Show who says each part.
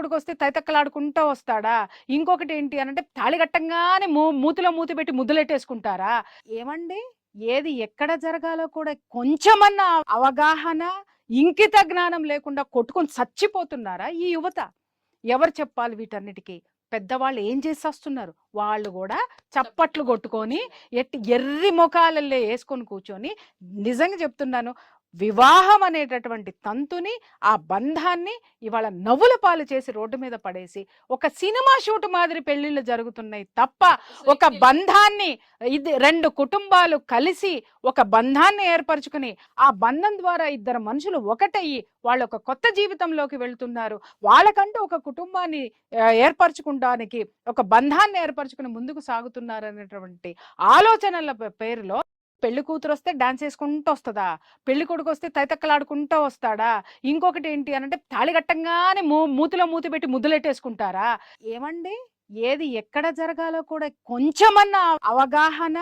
Speaker 1: కొడుకు వస్తే తైతక్కలాడుకుంటూ వస్తాడా? ఇంకొకటి ఏంటి అని అంటే తాళి కట్టంగానే మూ మూతిలో మూతి పెట్టి ముద్దులెట్టేసుకుంటారా? ఏమండి? ఏది ఎక్కడ జరగాలో కూడా కొంచెమన్నా అవగాహన ఇంకిత జ్ఞానం లేకుండా కొట్టుకొని చచ్చిపోతున్నారా ఈ యువత? ఎవరు చెప్పాలి వీటన్నిటికీ? పెద్దవాళ్ళు ఏం చేసి వస్తున్నారు వాళ్ళు కూడా చప్పట్లు కొట్టుకొని ఎట్టి ఎర్రి ముఖాలల్లో వేసుకొని కూర్చొని నిజంగా చెప్తున్నాను వివాహం అనేటటువంటి తంతుని ఆ బంధాన్ని ఇవాళ నవ్వుల పాలు చేసి రోడ్డు మీద పడేసి ఒక సినిమా షూట్ మాదిరి పెళ్ళిళ్ళు జరుగుతున్నాయి తప్ప ఒక బంధాన్ని ఇది రెండు కుటుంబాలు కలిసి ఒక బంధాన్ని ఏర్పరచుకుని ఆ బంధం ద్వారా ఇద్దరు మనుషులు ఒకటయ్యి వాళ్ళు ఒక కొత్త జీవితంలోకి వెళ్తున్నారు. వాళ్ళకంటూ ఒక కుటుంబాన్ని ఏర్పరచుకోవడానికి ఒక బంధాన్ని ఏర్పరచుకుని ముందుకు సాగుతున్నారు అనేటువంటి ఆలోచనల పేరులో పెళ్ళి కూతురు వస్తే డాన్స్ వేసుకుంటూ వస్తుందా? పెళ్ళి కొడుకు వస్తే తైతక్కలాడుకుంటూ వస్తాడా? ఇంకొకటి ఏంటి అని అంటే తాళిగట్టంగానే మూ మూతిలో మూతి పెట్టి ముద్దులెట్టేసుకుంటారా? ఏమండి? ఏది ఎక్కడ జరగాలో కూడా కొంచెమన్నా అవగాహన